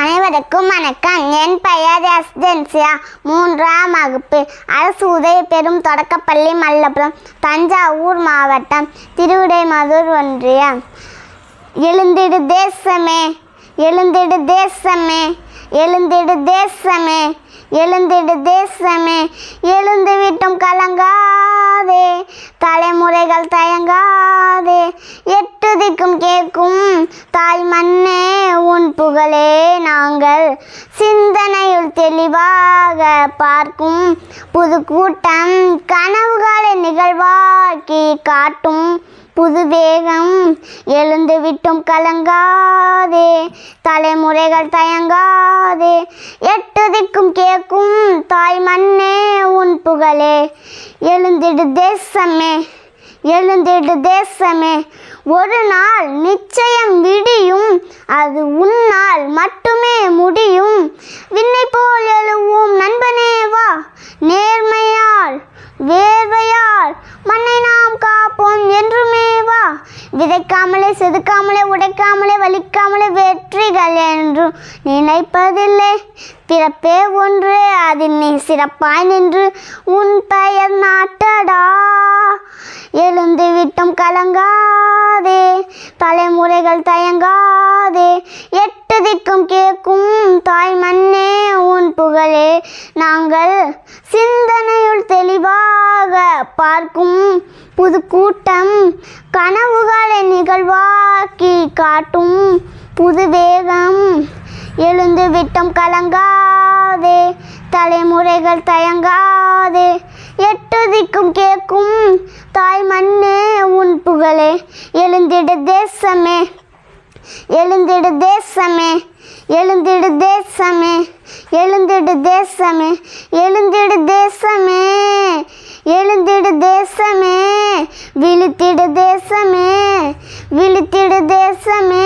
அனைவருக்கும் வணக்கம். என் பெயர் எஸ் ஜென்சியா மூன்றாம் வகுப்பு. அரசு உதவி பெறும் தொடக்கப்பள்ளி மல்லபுரம் தஞ்சாவூர் மாவட்டம் திருவிடைமதுர் ஒன்றியம். எழுந்திடு தேசமே எழுந்திடு தேசமே எழுந்திடு தேசமே எழுந்திடு தேசமே எழுந்து விட்டும் கலங்காதே தலைமுறைகள் தயங்காதே எட்டு திக்கும் கேட்கும் உங்கள் சிந்தனையில் தெளிவாக பார்க்கும் புது கூட்டம் கனவுகளை நிகழ்வாக்கி காட்டும் புது வேகம் எழுந்து விட்டும் கலங்காதே தலைமுறைகள் தயங்காதே எட்டு திக்கும் கேட்கும் தாய் மண்ணே உன் புகழே எழுந்திடு தேசமே எழுந்திடு தேசமே ஒரு நாள் நிச்சயம் வேர்வையால் மண்ணை நாம் காப்போம் என்றுமே வா. விதைக்காமலே செதுக்காமலே உடைக்காமலே வலிக்காமலே வெற்றிகள் என்றும் நினைப்பதில்லை. பிறப்பே ஒன்று அதில் நீ சிறப்பாய் நின்று உன் பெயர் நாட்டடா. எழுந்து விட்டும் கலங்காதே தலைமுறைகள் தயங்காதே. எட்டு திக்கும் கேட்கும் தாய் மண் புகழே. நாங்கள் சிந்தனையுள் தெளிவாக பார்க்கும் புது கூட்டம் கனவுகளை நிகழ்வாக்கி காட்டும் புது வேகம் எழுந்து விட்டும் கலங்காதே. தலைமுறைகள் தயங்காதே. எட்டு திக்கும் கேட்கும் தாய் மண்ணே உன் புகழே. எழுந்திடு தேசமே. எழுந்திடு தேசமே. எழுந்திடு தேசமே எழுந்திடு தேசமே எழுந்திடு தேசமே எழுந்திடு தேசமே விழித்திடு தேசமே விழித்திடு தேசமே.